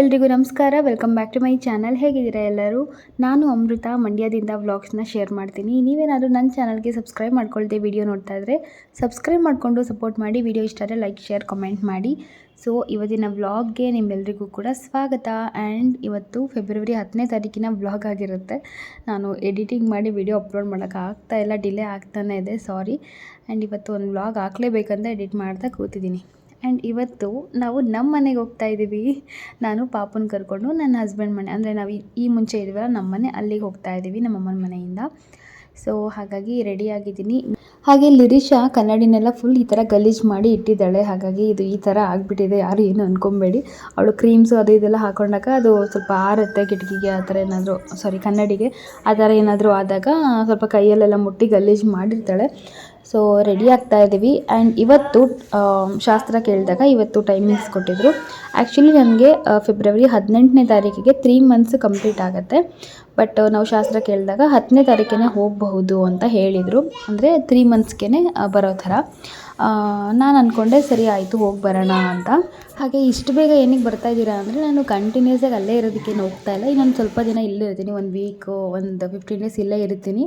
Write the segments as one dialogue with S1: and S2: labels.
S1: ಎಲ್ರಿಗೂ ನಮಸ್ಕಾರ. Welcome back to my channel ಹೇಗಿದ್ದೀರಾ ಎಲ್ಲರೂ? ನಾನು ಅಮೃತ. ಮಂಡ್ಯದಿಂದ ವ್ಲಾಗ್ಸ್ನ ಶೇರ್ ಮಾಡ್ತೀನಿ. ನೀವೇನಾದರೂ ನನ್ನ ಚಾನಲ್ಗೆ ಸಬ್ಸ್ಕ್ರೈಬ್ ಮಾಡ್ಕೊಳ್ತೀವಿ ವಿಡಿಯೋ ನೋಡ್ತಾ ಇದ್ದರೆ ಸಬ್ಸ್ಕ್ರೈಬ್ ಮಾಡಿಕೊಂಡು ಸಪೋರ್ಟ್ ಮಾಡಿ. ವಿಡಿಯೋ ಇಷ್ಟ ಆದರೆ ಲೈಕ್ ಶೇರ್ ಕಮೆಂಟ್ ಮಾಡಿ. ಸೊ ಇವತ್ತಿನ ವ್ಲಾಗ್ಗೆ ನಿಮ್ಮೆಲ್ಲರಿಗೂ ಕೂಡ ಸ್ವಾಗತ. ಆ್ಯಂಡ್ ಇವತ್ತು ಫೆಬ್ರವರಿ ಹತ್ತನೇ ತಾರೀಕಿನ ವ್ಲಾಗ್ ಆಗಿರುತ್ತೆ. ನಾನು ಎಡಿಟಿಂಗ್ ಮಾಡಿ ವಿಡಿಯೋ ಅಪ್ಲೋಡ್ ಮಾಡೋಕ್ಕೆ ಆಗ್ತಾ ಇಲ್ಲ. ಡಿಲೇ ಆಗ್ತಾನೆ ಇದೆ. ಸಾರಿ ಆ್ಯಂಡ್ ಇವತ್ತು ಒಂದು ವ್ಲಾಗ್ ಹಾಕ್ಲೇಬೇಕಂತ ಎಡಿಟ್ ಮಾಡ್ತಾ ಕೂತಿದ್ದೀನಿ. ಆ್ಯಂಡ್ ಇವತ್ತು ನಾವು ನಮ್ಮ ಮನೆಗೆ ಹೋಗ್ತಾ ಇದ್ದೀವಿ ನಾನು ಪಾಪನ ಕರ್ಕೊಂಡು ನನ್ನ ಹಸ್ಬೆಂಡ್ ಮನೆ, ಅಂದರೆ ನಾವು ಈ- ಮುಂಚೆ ಇದ್ದೀವಲ್ಲ ನಮ್ಮ ಮನೆ ಅಲ್ಲಿಗೆ ಹೋಗ್ತಾ ಇದ್ದೀವಿ ನಮ್ಮ ಅಮ್ಮನ ಮನೆಯಿಂದ. ಸೊ ಹಾಗಾಗಿ ರೆಡಿ ಆಗಿದ್ದೀನಿ. ಹಾಗೆ ಲಿರಿಶಾ ಕನ್ನಡಿನೆಲ್ಲ ಫುಲ್ ಈ ಥರ ಗಲೀಜು ಮಾಡಿ ಇಟ್ಟಿದ್ದಾಳೆ. ಹಾಗಾಗಿ ಇದು ಈ ಥರ ಆಗಿಬಿಟ್ಟಿದೆ. ಯಾರು ಏನು ಅಂದ್ಕೊಬೇಡಿ ಅವಳು ಕ್ರೀಮ್ಸು ಅದು ಇದೆಲ್ಲ ಹಾಕೊಂಡಾಗ ಅದು ಸ್ವಲ್ಪ ಆರುತ್ತೆ ಕಿಟಕಿಗೆ ಆ ಥರ ಏನಾದರೂ ಸಾರಿ ಕನ್ನಡಿಗೆ, ಆ ಥರ ಏನಾದರೂ ಆದಾಗ ಸ್ವಲ್ಪ ಕೈಯಲ್ಲೆಲ್ಲ ಮುಟ್ಟಿ ಗಲೀಜು ಮಾಡಿರ್ತಾಳೆ. ಸೊ ರೆಡಿ ಆಗ್ತಾ ಇದ್ದೀವಿ ಆ್ಯಂಡ್ ಇವತ್ತು ಶಾಸ್ತ್ರ ಕೇಳಿದಾಗ ಇವತ್ತು ಟೈಮಿಂಗ್ಸ್ ಕೊಟ್ಟಿದ್ರು. ಆ್ಯಕ್ಚುಲಿ ನನಗೆ ಫೆಬ್ರವರಿ ಹದಿನೆಂಟನೇ ತಾರೀಕಿಗೆ ತ್ರೀ ಮಂತ್ಸ್ ಕಂಪ್ಲೀಟ್ ಆಗುತ್ತೆ. ಬಟ್ ನಾವು ಶಾಸ್ತ್ರ ಕೇಳಿದಾಗ ಹತ್ತನೇ ತಾರೀಕೇನೆ ಹೋಗಬಹುದು ಅಂತ ಹೇಳಿದರು. ಅಂದರೆ ತ್ರೀ ಮಂತ್ಸ್ಗೆ ಬರೋ ಥರ. ನಾನು ಅಂದ್ಕೊಂಡೆ ಸರಿ ಆಯಿತು, ಹೋಗಿ ಬರೋಣ ಅಂತ. ಹಾಗೆ ಇಷ್ಟು ಬೇಗ ಏನಕ್ಕೆ ಬರ್ತಾ ಇದ್ದೀರಾ ಅಂದರೆ ನಾನು ಕಂಟಿನ್ಯೂಸ್ ಆಗಿ ಅಲ್ಲೇ ಇರೋದಕ್ಕೆ ಹೋಗ್ತಾ ಇಲ್ಲ. ಇನ್ನೊಂದು ಸ್ವಲ್ಪ ದಿನ ಇಲ್ಲೇ ಇರ್ತೀನಿ, ಒಂದು ವೀಕು ಒಂದು ಫಿಫ್ಟೀನ್ ಡೇಸ್ ಇಲ್ಲೇ ಇರ್ತೀನಿ.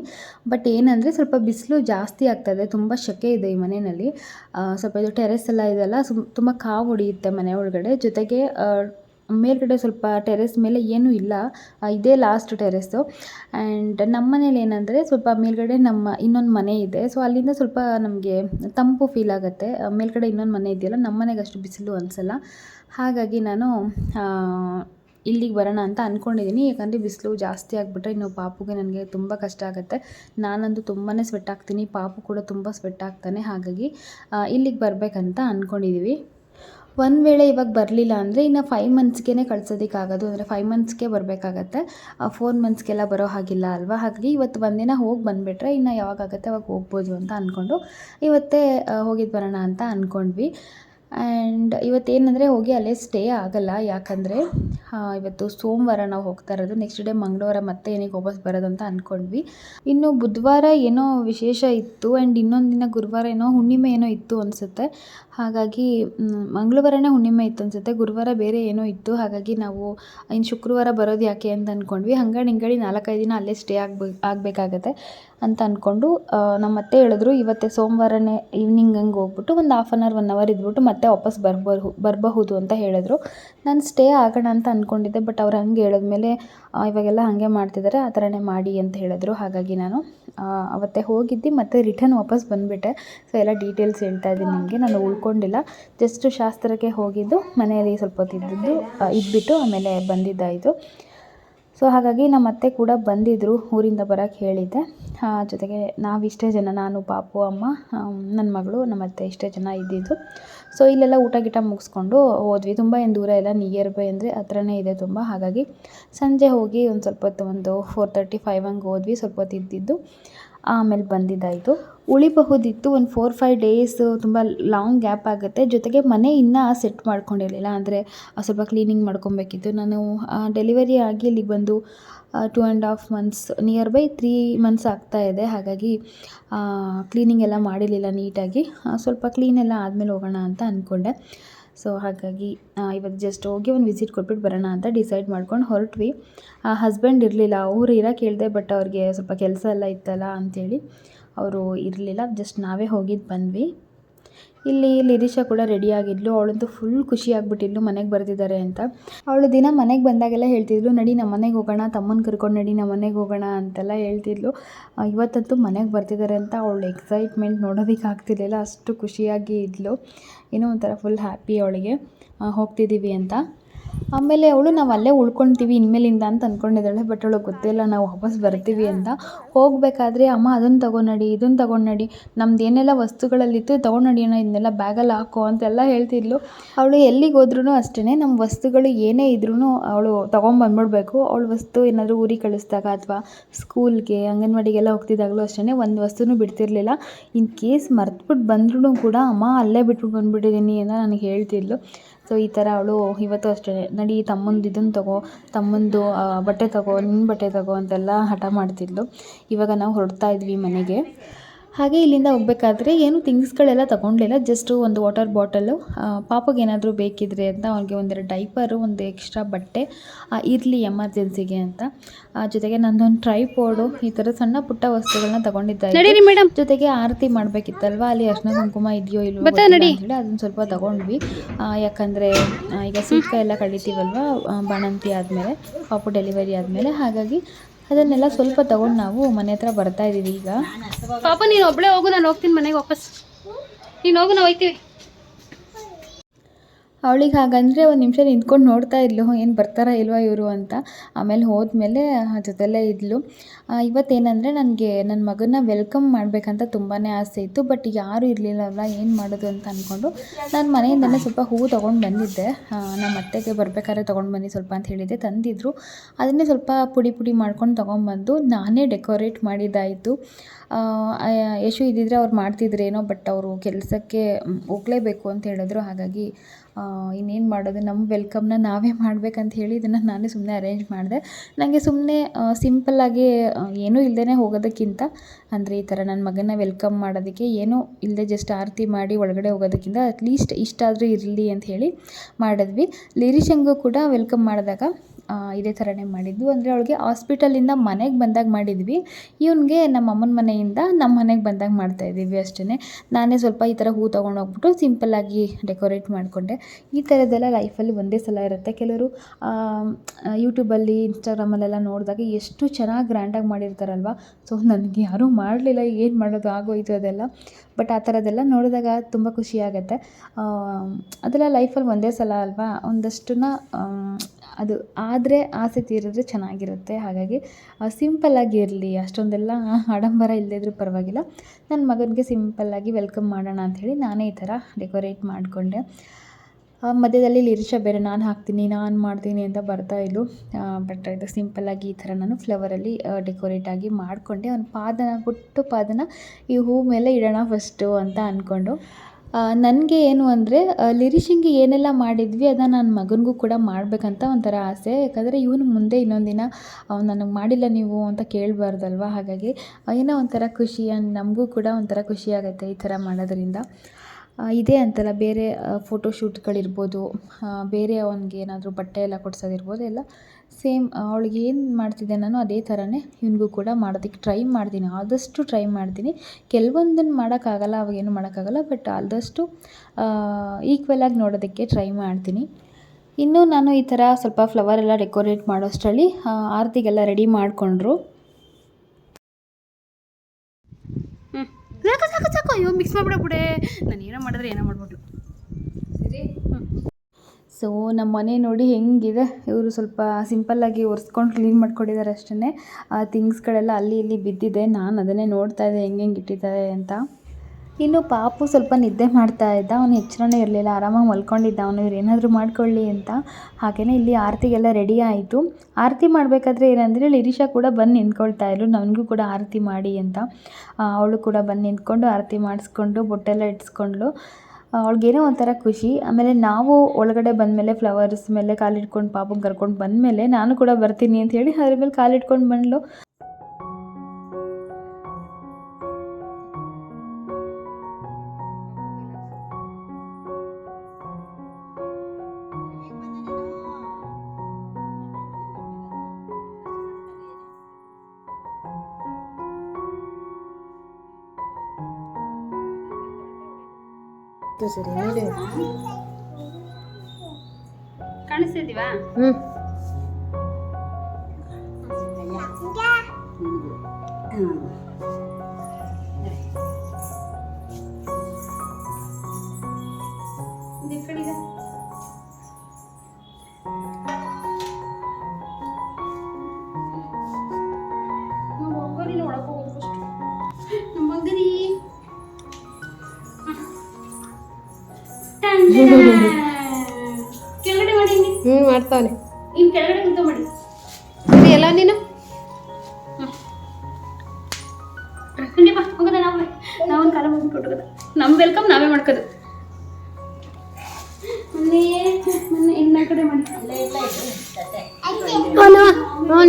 S1: ಬಟ್ ಏನಂದರೆ ಸ್ವಲ್ಪ ಬಿಸಿಲು ಜಾಸ್ತಿ ಆಗ್ತಾಯಿದೆ ತುಂಬ ಶೆಕೆ ಇದೆ ಈ ಮನೆಯಲ್ಲಿ. ಸ್ವಲ್ಪ ಇದು ಟೆರೆಸ್ ಎಲ್ಲ ಇದೆಲ್ಲ ಸುಮ್, ತುಂಬ ಕಾವು ಹೊಡೆಯುತ್ತೆ ಮನೆ ಒಳಗಡೆ. ಜೊತೆಗೆ ಮೇಲ್ಗಡೆ ಸ್ವಲ್ಪ ಟೆರೆಸ್ ಮೇಲೆ ಏನೂ ಇಲ್ಲ. ಇದೇ ಲಾಸ್ಟ್ ಟೆರೆಸ್ಸು ಆ್ಯಂಡ್ ನಮ್ಮ ಮನೇಲಿ ಏನಂದರೆ ಸ್ವಲ್ಪ ಮೇಲ್ಗಡೆ ನಮ್ಮ ಇನ್ನೊಂದು ಮನೆ ಇದೆ. ಸೊ ಅಲ್ಲಿಂದ ಸ್ವಲ್ಪ ನಮಗೆ ತಂಪು ಫೀಲ್ ಆಗುತ್ತೆ. ಮೇಲ್ಗಡೆ ಇನ್ನೊಂದು ಮನೆ ಇದೆಯಲ್ಲ, ನಮ್ಮ ಮನೆಗೆ ಅಷ್ಟು ಬಿಸಿಲು ಅನಿಸಲ್ಲ. ಹಾಗಾಗಿ ನಾನು ಇಲ್ಲಿಗೆ ಬರೋಣ ಅಂತ ಅಂದ್ಕೊಂಡಿದ್ದೀನಿ ಯಾಕಂದರೆ ಬಿಸಿಲು ಜಾಸ್ತಿ ಆಗಿಬಿಟ್ರೆ ಇನ್ನು ಪಾಪುಗೆ ನನಗೆ ತುಂಬ ಕಷ್ಟ ಆಗುತ್ತೆ. ನಾನಂತೂ ತುಂಬಾ ಸ್ವೆಟ್ ಆಗ್ತೀನಿ ಪಾಪು ಕೂಡ ತುಂಬ ಸ್ವೆಟ್ ಆಗ್ತಾನೆ ಹಾಗಾಗಿ ಇಲ್ಲಿಗೆ ಬರಬೇಕಂತ ಅಂದ್ಕೊಂಡಿದ್ದೀವಿ ಒಂದು ವೇಳೆ ಇವಾಗ ಬರಲಿಲ್ಲ ಅಂದರೆ ಇನ್ನು ಫೈವ್ ಮಂತ್ಸ್ಗೆ ಕಳ್ಸೋದಕ್ಕಾಗೋದು. ಅಂದರೆ ಫೈವ್ ಮಂತ್ಸ್ಗೆ ಬರಬೇಕಾಗತ್ತೆ. ಫೋರ್ ಮಂತ್ಸ್ಗೆಲ್ಲ ಬರೋ ಹಾಗಿಲ್ಲ ಅಲ್ವಾ? ಹಾಗಾಗಿ ಇವತ್ತು ಒಂದಿನ ಹೋಗಿ ಬಂದುಬಿಟ್ರೆ ಇನ್ನು ಯಾವಾಗ ಆಗುತ್ತೆ ಅವಾಗ ಹೋಗ್ಬೋದು ಅಂತ ಅಂದ್ಕೊಂಡು ಇವತ್ತೇ ಹೋಗಿದ್ದು ಬರೋಣ ಅಂತ ಅಂದ್ಕೊಂಡ್ವಿ ಆ್ಯಂಡ್ ಇವತ್ತೇನಂದರೆ ಹೋಗಿ ಅಲ್ಲೇ ಸ್ಟೇ ಆಗಲ್ಲ. ಯಾಕಂದರೆ ಇವತ್ತು ಸೋಮವಾರ ನಾವು ಹೋಗ್ತಾ ಇರೋದು. ನೆಕ್ಸ್ಟ್ ಡೇ ಮಂಗಳವಾರ ಮತ್ತೆ ಏನಕ್ಕೆ ವಾಪಸ್ ಬರೋದು ಅಂತ ಅಂದ್ಕೊಂಡ್ವಿ ಇನ್ನು ಬುಧವಾರ ಏನೋ ವಿಶೇಷ ಇತ್ತು ಆ್ಯಂಡ್ ಇನ್ನೊಂದು ದಿನ ಗುರುವಾರ ಏನೋ ಹುಣ್ಣಿಮೆ ಏನೋ ಇತ್ತು ಅನಿಸುತ್ತೆ. ಹಾಗಾಗಿ ಮಂಗಳವಾರನೇ ಹುಣ್ಣಿಮೆ ಇತ್ತು ಅನಿಸುತ್ತೆ. ಗುರುವಾರ ಬೇರೆ ಏನೋ ಇತ್ತು. ಹಾಗಾಗಿ ನಾವು, ಇನ್ನು ಶುಕ್ರವಾರ ಬರೋದು ಯಾಕೆ ಅಂತ ಅಂದ್ಕೊಂಡ್ವಿ ಹಂಗಡಿ ಹಿಂಗಡಿ ನಾಲ್ಕೈದು ದಿನ ಅಲ್ಲೇ ಸ್ಟೇ ಆಗ್ಬೇಕು ಆಗಬೇಕಾಗತ್ತೆ. ಅಂತ ಅಂದ್ಕೊಂಡು ನಮ್ಮತ್ತೆ ಹೇಳಿದ್ರು, ಇವತ್ತೇ ಸೋಮವಾರನೇ ಈವ್ನಿಂಗ್ ಹಂಗೆ ಹೋಗ್ಬಿಟ್ಟು ಒಂದು half an hour one hour ಇದ್ಬಿಟ್ಟು ಮತ್ತೆ ವಾಪಸ್ ಬರ್ಬರ್ ಬರಬಹುದು ಅಂತ ಹೇಳಿದ್ರು. ನಾನು ಸ್ಟೇ ಆಗೋಣ ಅಂತ ಅಂದ್ಕೊಂಡಿದ್ದೆ ಬಟ್ ಅವ್ರು ಹಂಗೆ ಹೇಳಿದ್ಮೇಲೆ ಇವಾಗೆಲ್ಲ ಹಾಗೆ ಮಾಡ್ತಿದ್ದಾರೆ ಆ ಥರನೇ ಮಾಡಿ ಅಂತ ಹೇಳಿದ್ರು. ಹಾಗಾಗಿ ನಾನು ಅವತ್ತೇ ಹೋಗಿದ್ದು, ಮತ್ತೆ ರಿಟರ್ನ್ ವಾಪಸ್ ಬಂದುಬಿಟ್ಟೆ. ಸೊ ಎಲ್ಲ ಡೀಟೇಲ್ಸ್ ಹೇಳ್ತಾ ಇದ್ದೀನಿ ನಿಮಗೆ, ನಾನು ಉಳ್ಕೊಂಡಿಲ್ಲ. ಜಸ್ಟ್ ಶಾಸ್ತ್ರಕ್ಕೆ ಹೋಗಿದ್ದು, ಮನೆಯಲ್ಲಿ ಸ್ವಲ್ಪ ಹೊತ್ತಿದ್ದು ಇದ್ಬಿಟ್ಟು ಆಮೇಲೆ ಬಂದಿದ್ದಾಯಿತು. ಸೊ ಹಾಗಾಗಿ ನಮ್ಮ ಅತ್ತೆ ಕೂಡ ಬಂದಿದ್ದರು ಊರಿಂದ ಬರೋಕ್ಕೆ ಹೇಳಿದ್ದೆ. ಜೊತೆಗೆ ನಾವು ಇಷ್ಟೇ ಜನ, ನಾನು, ಪಾಪು, ಅಮ್ಮ ನನ್ನ ಮಗಳು ನಮ್ಮ ಅತ್ತೆ ಇಷ್ಟೇ ಜನ ಇದ್ದಿದ್ದು. ಸೊ ಇಲ್ಲೆಲ್ಲ ಊಟ ಗೀಟ ಮುಗಿಸ್ಕೊಂಡು ಹೋದ್ವಿ. ತುಂಬ ಏನು ದೂರ ಇಲ್ಲ ನಿಯರ್ ಬೈ ಅಂದರೆ ಹತ್ರನೇ ಇದೆ ತುಂಬ. ಹಾಗಾಗಿ ಸಂಜೆ ಹೋಗಿ ಒಂದು ಸ್ವಲ್ಪ ಹೊತ್ತು ಒಂದು ಫೋರ್ ತರ್ಟಿ ಫೈವ್ ಹಂಗೆ ಹೋದ್ವಿ, ಸ್ವಲ್ಪ ಹೊತ್ತು ಇದ್ದಿದ್ದು. ಆಮೇಲೆ ಬಂದಿದ್ದಾಯಿತು. ಉಳಿಬಹುದಿತ್ತು, ಒಂದು ಫೋರ್ ಫೈವ್ ಡೇಸ್ ತುಂಬ ಲಾಂಗ್ ಗ್ಯಾಪ್ ಆಗುತ್ತೆ. ಜೊತೆಗೆ ಮನೆ ಇನ್ನೂ ಸೆಟ್ ಮಾಡ್ಕೊಂಡಿರಲಿಲ್ಲ. ಅಂದರೆ ಸ್ವಲ್ಪ ಕ್ಲೀನಿಂಗ್ ಮಾಡ್ಕೊಬೇಕಿತ್ತು. ನಾನು ಡೆಲಿವರಿ ಆಗಿ ಇಲ್ಲಿಗೆ ಬಂದು two and half months near by three months ಆಗ್ತಾ ಇದೆ. ಹಾಗಾಗಿ ಕ್ಲೀನಿಂಗ್ ಎಲ್ಲ ಮಾಡಿರಲಿಲ್ಲ ನೀಟಾಗಿ. ಸ್ವಲ್ಪ ಕ್ಲೀನ್ ಎಲ್ಲ ಆದಮೇಲೆ ಹೋಗೋಣ ಅಂತ ಅಂದ್ಕೊಂಡೆ ಸೊ ಹಾಗಾಗಿ ಇವತ್ತು ಜಸ್ಟ್ ಹೋಗಿ ಒಂದು ವಿಸಿಟ್ ಕೊಟ್ಬಿಟ್ಟು ಬರೋಣ ಅಂತ ಡಿಸೈಡ್ ಮಾಡ್ಕೊಂಡು ಹೊರಟ್ವಿ. ಹಸ್ಬೆಂಡ್ ಇರಲಿಲ್ಲ ಅವ್ರು ಇರೋಕ್ಕೆ ಹೇಳಿದೆ ಬಟ್ ಅವ್ರಿಗೆ ಸ್ವಲ್ಪ ಕೆಲಸ ಎಲ್ಲ ಇತ್ತಲ್ಲ ಅಂಥೇಳಿ ಅವರು ಇರಲಿಲ್ಲ ಜಸ್ಟ್ ನಾವೇ ಹೋಗಿದ್ದು ಬಂದ್ವಿ. ಇಲ್ಲಿ ಲಿರಿಷಾ ಕೂಡ ರೆಡಿ ಆಗಿದ್ಲು, ಅವಳಂತೂ ಫುಲ್ ಖುಷಿ ಆಗಿಬಿಟ್ಟಿದ್ಲು ಮನೆಗೆ ಬರ್ತಿದ್ದಾರೆ ಅಂತ. ಅವಳು ದಿನ ಮನೆಗೆ ಬಂದಾಗೆಲ್ಲ ಹೇಳ್ತಿದ್ಲು, ನಡಿ ನಮ್ಮ ಮನೆಗೆ ಹೋಗೋಣ, ತಮ್ಮನ ಕರ್ಕೊಂಡು ನಡಿ ನಮ್ಮ ಮನೆಗೆ ಹೋಗೋಣ ಅಂತೆಲ್ಲ ಹೇಳ್ತಿದ್ಲು. ಇವತ್ತಂತೂ ಮನೆಗೆ ಬರ್ತಿದ್ದಾರೆ ಅಂತ ಅವಳು ಎಕ್ಸೈಟ್ಮೆಂಟ್ ನೋಡೋದಕ್ಕೆ ಆಗ್ತಿರ್ಲಿಲ್ಲ, ಅಷ್ಟು ಖುಷಿಯಾಗಿ ಇದ್ಲು. ಏನೋ ಒಂಥರ ಫುಲ್ ಹ್ಯಾಪಿ ಅವಳಿಗೆ ಹೋಗ್ತಿದ್ದೀವಿ ಅಂತ. ಆಮೇಲೆ ಅವಳು ನಾವು ಅಲ್ಲೇ ಉಳ್ಕೊಳ್ತೀವಿ ಇನ್ಮೇಲಿಂದ ಅಂತ ಅಂದ್ಕೊಂಡಿದ್ದಾಳೆ ಬಟ್ ಅವಳಿಗೆ ಗೊತ್ತಿಲ್ಲ ನಾವು ವಾಪಸ್ ಬರ್ತೀವಿ ಅಂತ. ಹೋಗಬೇಕಾದ್ರೆ ಅಮ್ಮ ಅದನ್ನು ತಗೊಂಡು ಇದನ್ನು ತಗೊಂಡು ನಡಿ, ನಮ್ದು ಏನೆಲ್ಲ ವಸ್ತುಗಳಲ್ಲಿತ್ತು ತಗೊಂಡು ಅಣ್ಣ, ಇದನ್ನೆಲ್ಲ ಬ್ಯಾಗಲ್ಲಿ ಹಾಕೋ ಅಂತೆಲ್ಲ ಹೇಳ್ತಿದ್ಲು. ಅವಳು ಎಲ್ಲಿಗೆ ಹೋದ್ರೂ ಅಷ್ಟೇ ನಮ್ಮ ವಸ್ತುಗಳು ಏನೇ ಇದ್ರೂ ಅವಳು ತೊಗೊಂಬಂದ್ಬಿಡ್ಬೇಕು ಅವಳು ವಸ್ತು ಏನಾದರೂ ಊರಿಗೆ ಕಳಿಸಿದಾಗ ಅಥವಾ ಸ್ಕೂಲ್ಗೆ ಅಂಗನವಾಡಿಗೆಲ್ಲ ಹೋಗ್ತಿದ್ದಾಗಲೂ ಅಷ್ಟೇ ಒಂದು ವಸ್ತುನೂ ಬಿಡ್ತಿರ್ಲಿಲ್ಲ. ಇನ್ ಕೇಸ್ ಮರ್ತ್ಬಿಟ್ಟು ಬಂದ್ರೂ ಕೂಡ ಅಮ್ಮ ಅಲ್ಲೇ ಬಿಟ್ಬಿಟ್ಟು ಬಂದ್ಬಿಟ್ಟಿದ್ದೀನಿ ಅಂತ ನನಗೆ ಹೇಳ್ತಿದ್ಲು. ಸೊ ಈ ಥರ ಅವಳು ಇವತ್ತು ಅಷ್ಟೇ. ನಡಿ, ತಮ್ಮಂದು ಇದನ್ನು ತಗೋ, ತಮ್ಮಂದು ಬಟ್ಟೆ ತಗೋ ನಿನ್ನ ಬಟ್ಟೆ ತಗೋ ಅಂತೆಲ್ಲ ಹಠ ಮಾಡ್ತಿದ್ಲು. ಇವಾಗ ನಾವು ಹೊರಡ್ತಾ ಇದ್ವಿ ಮನೆಗೆ. ಹಾಗೆ ಇಲ್ಲಿಂದ ಹೋಗಬೇಕಾದ್ರೆ ಏನು ಥಿಂಗ್ಸ್ಗಳೆಲ್ಲ ತಗೊಂಡಿಲ್ಲ ಜಸ್ಟು ಒಂದು ವಾಟರ್ ಬಾಟಲು ಪಾಪಗೆ ಏನಾದರೂ ಬೇಕಿದ್ರೆ ಅಂತ ಅವ್ನಿಗೆ ಒಂದೆರಡು ಡೈಪರು ಒಂದು ಎಕ್ಸ್ಟ್ರಾ ಬಟ್ಟೆ ಇರಲಿ ಎಮರ್ಜೆನ್ಸಿಗೆ ಅಂತ. ಜೊತೆಗೆ ನಂದೊಂದು ಟ್ರೈಪೋರ್ಡು ಈ ಥರ ಸಣ್ಣ ಪುಟ್ಟ ವಸ್ತುಗಳನ್ನ
S2: ತಗೊಂಡಿದ್ದಾರೆ ಮೇಡಮ್
S1: ಜೊತೆಗೆ ಆರತಿ ಮಾಡಬೇಕಿತ್ತಲ್ವ ಅಲ್ಲಿ ಅರ್ಶನ ಕುಂಕುಮ ಇದೆಯೋ ಇಲ್ವೋ ಹೇಳಿ ಅದನ್ನ ಸ್ವಲ್ಪ ತಗೊಂಡ್ವಿ. ಯಾಕಂದರೆ ಈಗ ಸೀಟ್ಕ ಎಲ್ಲ ಕಡಿತೀವಲ್ವ ಆ, ಬಾಣಂತಿ ಆದಮೇಲೆ ಪಾಪು ಡೆಲಿವರಿ ಆದಮೇಲೆ ಹಾಗಾಗಿ ಅದನ್ನೆಲ್ಲ ಸ್ವಲ್ಪ ತಗೊಂಡು ನಾವು ಮನೆ ಹತ್ರ ಬರ್ತಾ ಇದ್ದೀವಿ ಈಗ.
S2: ಪಾಪ ನೀನು ಒಬ್ಬಳೇ ಹೋಗು, ನಾನು ಹೋಗ್ತೀನಿ ಮನೆಗೆ ವಾಪಸ್. ನೀನು ಹೋಗು ನಾವು ಹೋಯ್ತೀವಿ
S1: ಅವಳಿಗೆ ಹಾಗಂದರೆ ಒಂದು ನಿಮಿಷ ನಿಂತ್ಕೊಂಡು ನೋಡ್ತಾ ಇದ್ಲು ಏನು ಬರ್ತಾರಾ ಇಲ್ವಾ ಇವರು ಅಂತ. ಆಮೇಲೆ ಹೋದ್ಮೇಲೆ ಆ ಇದ್ಲು. ಆ, ಇವತ್ತೇನಂದರೆ ನನಗೆ ನನ್ನ ಮಗನ ವೆಲ್ಕಮ್ ಮಾಡಬೇಕಂತ ತುಂಬಾ ಆಸೆ ಇತ್ತು ಬಟ್ ಯಾರೂ ಇರಲಿಲ್ಲಲ್ಲ ಏನು ಮಾಡೋದು ಅಂತ ಅಂದ್ಕೊಂಡು ನಾನು ಮನೆಯಿಂದಲೇ ಸ್ವಲ್ಪ ಹೂವು ತೊಗೊಂಡು ಬಂದಿದ್ದೆ. ನಮ್ಮ ಅತ್ತೆಗೆ ಬರಬೇಕಾದ್ರೆ ತೊಗೊಂಡು ಬನ್ನಿ ಸ್ವಲ್ಪ ಅಂತ ಹೇಳಿದ್ದೆ ತಂದಿದ್ದರು ಅದನ್ನೇ ಸ್ವಲ್ಪ ಪುಡಿ ಪುಡಿ ಮಾಡ್ಕೊಂಡು ತೊಗೊಂಬಂದು ನಾನೇ ಡೆಕೋರೇಟ್ ಮಾಡಿದ್ದಾಯಿತು. ಯಶು ಇದ್ದಿದ್ರೆ ಅವ್ರು ಮಾಡ್ತಿದ್ರೇನೋ ಬಟ್ ಅವರು ಕೆಲಸಕ್ಕೆ ಹೋಗ್ಲೇಬೇಕು ಅಂತ ಹೇಳಿದ್ರು. ಹಾಗಾಗಿ ಇನ್ನೇನು ಮಾಡೋದು? ನಮ್ಮ ವೆಲ್ಕಮ್ನ ನಾವೇ ಮಾಡಬೇಕಂತ ಹೇಳಿ ಇದನ್ನು ನಾನೇ ಸುಮ್ಮನೆ ಅರೇಂಜ್ ಮಾಡಿದೆ. ನನಗೆ ಸುಮ್ಮನೆ ಸಿಂಪಲ್ಲಾಗಿ ಏನೂ ಇಲ್ಲದೇ ಹೋಗೋದಕ್ಕಿಂತ, ಅಂದರೆ ಈ ಥರ ನನ್ನ ಮಗನ ವೆಲ್ಕಮ್ ಮಾಡೋದಕ್ಕೆ ಏನೂ ಇಲ್ಲದೆ ಜಸ್ಟ್ ಆರತಿ ಮಾಡಿ ಒಳಗಡೆ ಹೋಗೋದಕ್ಕಿಂತ ಅಟ್ಲೀಸ್ಟ್ ಇಷ್ಟಾದರೂ ಇರಲಿ ಅಂತ ಹೇಳಿ ಮಾಡಿದ್ವಿ. ಲಿರಿಶಂಗೂ ಕೂಡ ವೆಲ್ಕಮ್ ಮಾಡಿದಾಗ ಇದೇ ಥರನೇ ಮಾಡಿದ್ದು ಅಂದರೆ ಅವಳಿಗೆ ಹಾಸ್ಪಿಟಲಿಂದ ಮನೆಗೆ ಬಂದಾಗ ಮಾಡಿದ್ವಿ. ಇವನಿಗೆ ನಮ್ಮ ಅಮ್ಮನ ಮನೆಯಿಂದ ನಮ್ಮ ಮನೆಗೆ ಬಂದಾಗ ಮಾಡ್ತಾಯಿದ್ದೀವಿ ಅಷ್ಟೇ ನಾನೇ ಸ್ವಲ್ಪ ಈ ಥರ ಹೂ ತೊಗೊಂಡೋಗ್ಬಿಟ್ಟು ಸಿಂಪಲ್ಲಾಗಿ ಡೆಕೋರೇಟ್ ಮಾಡಿಕೊಂಡೆ. ಈ ಥರದ್ದೆಲ್ಲ ಲೈಫಲ್ಲಿ ಒಂದೇ ಸಲ ಇರುತ್ತೆ. ಕೆಲವರು ಯೂಟ್ಯೂಬಲ್ಲಿ ಇನ್ಸ್ಟಾಗ್ರಾಮಲ್ಲೆಲ್ಲ ನೋಡಿದಾಗ ಎಷ್ಟು ಚೆನ್ನಾಗಿ ಗ್ರ್ಯಾಂಡಾಗಿ ಮಾಡಿರ್ತಾರಲ್ವ? ಸೊ ನನಗೆ ಯಾರೂ ಮಾಡಲಿಲ್ಲ. ಏನು ಮಾಡೋದು? ಆಗೋಯ್ತು ಅದೆಲ್ಲ. ಬಟ್ ಆ ಥರದ್ದೆಲ್ಲ ನೋಡಿದಾಗ ತುಂಬ ಖುಷಿಯಾಗತ್ತೆ ಅದೆಲ್ಲ ಲೈಫಲ್ಲಿ ಒಂದೇ ಸಲ ಅಲ್ವಾ? ಒಂದಷ್ಟನ್ನ ಅದು ಆದರೆ ಆಸೆ ತೀರಿದ್ರೆ ಚೆನ್ನಾಗಿರುತ್ತೆ. ಹಾಗಾಗಿ ಸಿಂಪಲ್ಲಾಗಿ ಇರಲಿ, ಅಷ್ಟೊಂದೆಲ್ಲ ಆಡಂಬರ ಇಲ್ಲದೇ ಪರವಾಗಿಲ್ಲ. ನನ್ನ ಮಗನಿಗೆ ಸಿಂಪಲ್ಲಾಗಿ ವೆಲ್ಕಮ್ ಮಾಡೋಣ ಅಂಥೇಳಿ ನಾನೇ ಈ ಥರ ಡೆಕೋರೇಟ್ ಮಾಡಿಕೊಂಡೆ. ಮಧ್ಯದಲ್ಲಿ ಲಿರಿಷ ಬೇರೆ ನಾನು ಹಾಕ್ತೀನಿ, ನಾನು ಮಾಡ್ತೀನಿ ಅಂತ ಬರ್ತಾ ಇದ್ಲು. ಬಟ್ ಇದು ಸಿಂಪಲ್ಲಾಗಿ ಈ ಥರ ನಾನು ಫ್ಲವರಲ್ಲಿ ಡೆಕೋರೇಟ್ ಆಗಿ ಮಾಡಿಕೊಂಡೆ. ಅವ್ನ ಪಾದನ, ಪುಟ್ಟ ಪಾದನ ಈ ಹೂ ಮೇಲೆ ಇಡೋಣ ಫಸ್ಟು ಅಂತ ಅಂದ್ಕೊಂಡು ನನಗೆ ಏನು ಅಂದರೆ ಲಿರಿಶಿಂಗಿ ಏನೆಲ್ಲ ಮಾಡಿದ್ವಿ ಅದನ್ನು ನನ್ನ ಮಗನಿಗೂ ಕೂಡ ಮಾಡಬೇಕಂತ ಒಂಥರ ಆಸೆ. ಯಾಕಂದರೆ ಇವನು ಮುಂದೆ ಇನ್ನೊಂದು ದಿನ ನನಗೆ ಮಾಡಿಲ್ಲ ನೀವು ಅಂತ ಕೇಳಬಾರ್ದಲ್ವಾ? ಹಾಗಾಗಿ ಏನೋ ಒಂಥರ ಖುಷಿ ನಮಗೂ ಕೂಡ ಒಂಥರ ಖುಷಿ ಈ ಥರ ಮಾಡೋದ್ರಿಂದ. ಇದೇ ಅಂತಲ್ಲ, ಬೇರೆ ಫೋಟೋಶೂಟ್ಗಳಿರ್ಬೋದು ಬೇರೆ ಅವನಿಗೆ ಏನಾದರೂ ಬಟ್ಟೆ ಎಲ್ಲ ಕೊಡ್ಸೋದಿರ್ಬೋದು, ಎಲ್ಲ ಸೇಮ್ ಅವಳಿಗೆ ಏನು ಮಾಡ್ತಿದ್ದೆ ನಾನು ಅದೇ ಥರನೇ ಇವನಿಗೂ ಕೂಡ ಮಾಡೋದಕ್ಕೆ ಟ್ರೈ ಮಾಡ್ತೀನಿ. ಆದಷ್ಟು ಟ್ರೈ ಮಾಡ್ತೀನಿ. ಕೆಲವೊಂದನ್ನು ಮಾಡೋಕ್ಕಾಗಲ್ಲ, ಅವಾಗೇನು ಮಾಡೋಕ್ಕಾಗಲ್ಲ ಬಟ್ ಆದಷ್ಟು ಆಗಿ ನೋಡೋದಕ್ಕೆ ಟ್ರೈ ಮಾಡ್ತೀನಿ. ಇನ್ನೂ ನಾನು ಈ ಥರ ಸ್ವಲ್ಪ ಫ್ಲವರ್ ಎಲ್ಲ ಡೆಕೋರೇಟ್ ಮಾಡೋಷ್ಟರಲ್ಲಿ ಆರತಿಗೆಲ್ಲ ರೆಡಿ ಮಾಡಿಕೊಂಡ್ರು.
S2: ಸಾಕು ಸಾಕು ಸಾಕು. ಅಯ್ಯೋ ಮಿಕ್ಸ್ ಮಾಡ್ಬಿಡ ಬಿಡೆ ನಾನು ಏನೋ ಮಾಡಿದ್ರೆ ಏನೋ ಮಾಡ್ಬಿಟ್ಲು.
S1: ಸೊ ನಮ್ಮ ಮನೆ ನೋಡಿ ಹೆಂಗಿದೆ. ಇವರು ಸ್ವಲ್ಪ ಸಿಂಪಲ್ಲಾಗಿ ಒರೆಸ್ಕೊಂಡು ಕ್ಲೀನ್ ಮಾಡ್ಕೊಂಡಿದ್ದಾರೆ ಅಷ್ಟೇ ಆ ಥಿಂಗ್ಸ್ಗಳೆಲ್ಲ ಅಲ್ಲಿ ಇಲ್ಲಿ ಬಿದ್ದಿದೆ. ನಾನು ಅದನ್ನೇ ನೋಡ್ತಾ ಇದ್ದೆ. ಹೆಂಗೆ ಹೆಂಗೆ ಇಟ್ಟಿದ್ದಾರೆ ಅಂತ. ಇನ್ನು ಪಾಪು ಸ್ವಲ್ಪ ನಿದ್ದೆ ಮಾಡ್ತಾ ಇದ್ದ. ಅವನು ಎಚ್ಚರನೇ ಇರಲಿಲ್ಲ. ಆರಾಮಾಗಿ ಮಲ್ಕೊಂಡಿದ್ದ ಅವನು. ಏನಾದರೂ ಮಾಡ್ಕೊಳ್ಳಿ ಅಂತ. ಹಾಗೆಯೇ ಇಲ್ಲಿ ಆರತಿಗೆಲ್ಲ ರೆಡಿ ಆಯಿತು. ಆರತಿ ಮಾಡಬೇಕಾದ್ರೆ ಏನಂದರೆ ಲಿರಿಷಾ ಕೂಡ ಬಂದು ನಿಂತ್ಕೊಳ್ತಾ ಇದ್ಲು. ನನಗೂ ಕೂಡ ಆರತಿ ಮಾಡಿ ಅಂತ. ಅವಳು ಕೂಡ ಬಂದು ನಿಂತ್ಕೊಂಡು ಆರತಿ ಮಾಡಿಸ್ಕೊಂಡು ಬೊಟ್ಟೆಲ್ಲ ಇಟ್ಸ್ಕೊಂಡ್ಳು. ಅವಳಿಗೇನೋ ಒಂಥರ ಖುಷಿ. ಆಮೇಲೆ ನಾವು ಒಳಗಡೆ ಬಂದಮೇಲೆ ಫ್ಲವರ್ಸ್ ಮೇಲೆ ಕಾಲಿಟ್ಕೊಂಡು ಪಾಪನ ಕರ್ಕೊಂಡು ಬಂದಮೇಲೆ ನಾನು ಕೂಡ ಬರ್ತೀನಿ ಅಂತ ಹೇಳಿ ಅದ್ರ ಮೇಲೆ ಕಾಲಿಟ್ಕೊಂಡು ಬಂದ್ಲು
S2: ಕಾಣಿಸ್ತಿದ್ದೀವಾ
S3: ಹ್ಞೂ
S2: ಈ ಕಡೆಗೆ ಕಡೆ ಮಾಡಿ.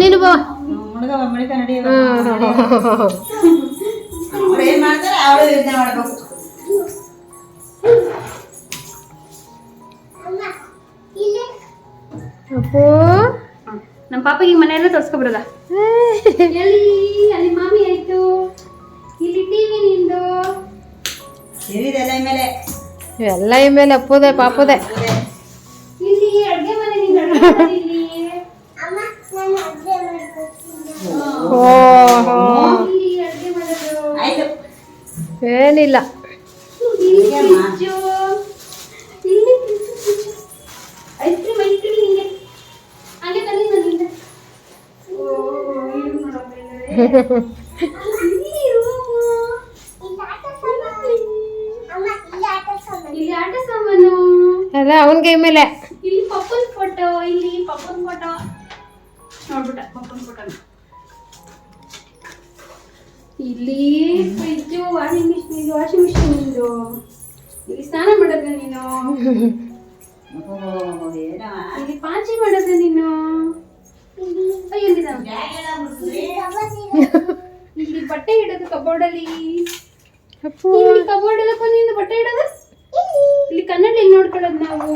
S3: ನೀನು ಬಾ. ಅಪ್ಪು.
S2: ನಮ್ಮ ಪಾಪಗೆ ಈ ತೋರ್ಸ್ಕೊಬರೋದ ಎಲ್ಲಿ ಅಲ್ಲಿ ಮಾಮಿ ಆಯ್ತು. ಇಲ್ಲಿ ಟಿವಿ ನಿಂದು.
S3: ಎಲ್ಲ ಈ ಮೇಲೆ? ಅಪ್ಪುದೆ ಪಾಪುದೆ. ಓಹೋ. ಏನಿಲ್ಲ.
S2: ಇಲ್ಲಿ ಫ್ರಿಜ್ಜು ವಾಷಿಂಗ್ ಮಿಷಿನ್ ಇದು ವಾಷಿಂಗ್ ಮಿಷಿನ್ ಇದು. ಇಲ್ಲಿ ಸ್ನಾನ ಮಾಡಿದ್ರೆ ನೀನು. ಇಲ್ಲಿ ಪಾಚಿ ಮಾಡಿದ್ರೆ ನೀನು. ಇಲ್ಲಿ ಬಟ್ಟೆ ಇಡೋದು ಕಬೋರ್ಡ್ ಅಲ್ಲಿ ಕಬೋರ್ಡ್ ಎಲ್ಲ ಬಂದಿಂದ ಬಟ್ಟೆ ಇಡೋದು? ಇಲ್ಲಿ ಕನ್ನಡ ಇಲ್ಲಿ ನೋಡ್ಕೊಳ್ಳೋದು ನಾವು?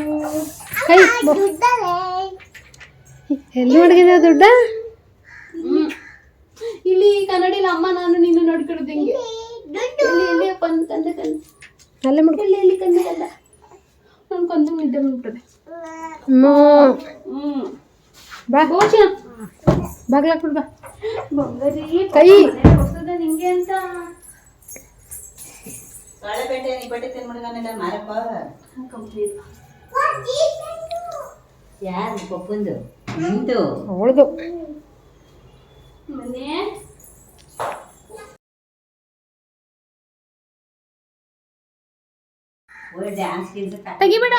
S3: ಎಲ್ಲಿ ಮಡಗಿದೆ ದುಡ್ಡ.
S2: ಇಲ್ಲಿ ಕನ್ನಡಿಲಿ ಅಮ್ಮ ನಾನು ನೀನು ನೋಡ್ಕೊಳ್ಳೋದು ಹಿಂಗೆ. ಇಲ್ಲಿ ಇಲ್ಲಿ ಕಂದ ಕಂದ ಕಂದ.
S3: ಅಲ್ಲೇ ಮಡ್ಕೊ.
S2: ಇಲ್ಲಿ ಇಲ್ಲಿ ಕಂದ ಕಂದ. ನನ್ ಕಂದು ನಿದ್ದೆ ಮಾಡ್ಬಿಟ್ಟದೆ
S3: ಹ್ಮ್.
S2: ಹ್ಮ್
S3: ಬಾ ಬಾಗ್ಲಾಕ್ಬಿಡ್ ಬಾ.
S2: ಬಂಗಾರಿ.
S3: ಕೈ.
S2: ಹೊಸದ ನಿಂಗೆ ಅಂತ.
S4: ನೀ ಬಟ್ಟೆ ತಿನ್ಬಿಡ್ಗಾನೆಲ್ಲ ಮಾರಪ್ಪ.
S2: ಕಂಪ್ಲೀಟ್
S4: ಯಾರು ಪಪ್ಪಂದು?
S3: ಅವಳದು.
S2: ಮನೆ ತೆಗಿಬೇಡ